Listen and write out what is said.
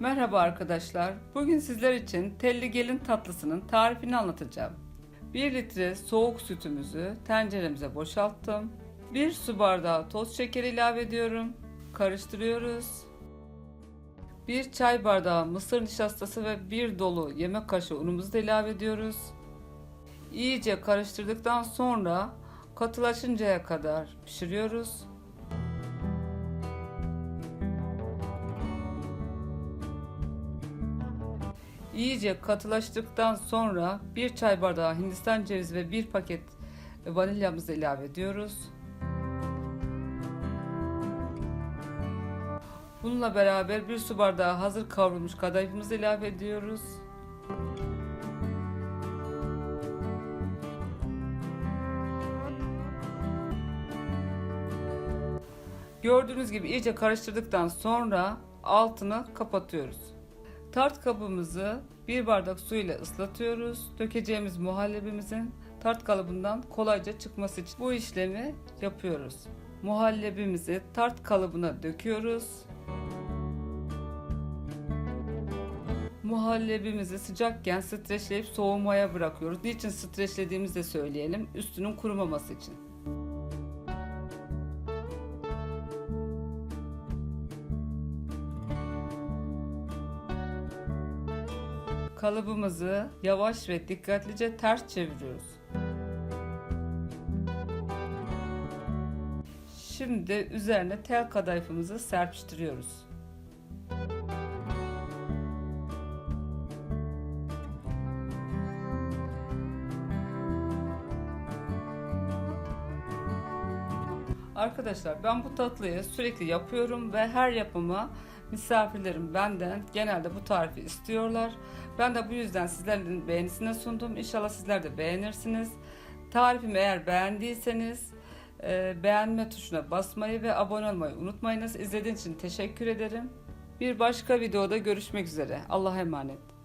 Merhaba arkadaşlar. Bugün sizler için telli gelin tatlısının tarifini anlatacağım. 1 litre soğuk sütümüzü tenceremize boşalttım. 1 su bardağı toz şekeri ilave ediyorum. Karıştırıyoruz. 1 çay bardağı mısır nişastası ve 1 dolu yemek kaşığı unumuzu da ilave ediyoruz. İyice karıştırdıktan sonra katılaşıncaya kadar pişiriyoruz. İyice katılaştıktan sonra bir çay bardağı hindistan cevizi ve bir paket vanilyamızı ilave ediyoruz. Bununla beraber bir su bardağı hazır kavrulmuş kadayıfımızı ilave ediyoruz. Gördüğünüz gibi iyice karıştırdıktan sonra altını kapatıyoruz. Tart kabımızı bir bardak su ile ıslatıyoruz. Dökeceğimiz muhallebimizin tart kalıbından kolayca çıkması için bu işlemi yapıyoruz. Muhallebimizi tart kalıbına döküyoruz. Muhallebimizi sıcakken streçleyip soğumaya bırakıyoruz. Niçin streçlediğimizi de söyleyelim. Üstünün kurumaması için. Kalıbımızı yavaş ve dikkatlice ters çeviriyoruz. Şimdi üzerine tel kadayıfımızı serpiştiriyoruz. Arkadaşlar ben bu tatlıyı sürekli yapıyorum ve her yapıma misafirlerim benden genelde bu tarifi istiyorlar. Ben de bu yüzden sizlerin beğenisine sundum. İnşallah sizler de beğenirsiniz. Tarifimi eğer beğendiyseniz e, beğenme tuşuna basmayı ve abone olmayı unutmayınız. İzlediğiniz için teşekkür ederim. Bir başka videoda görüşmek üzere. Allah'a emanet.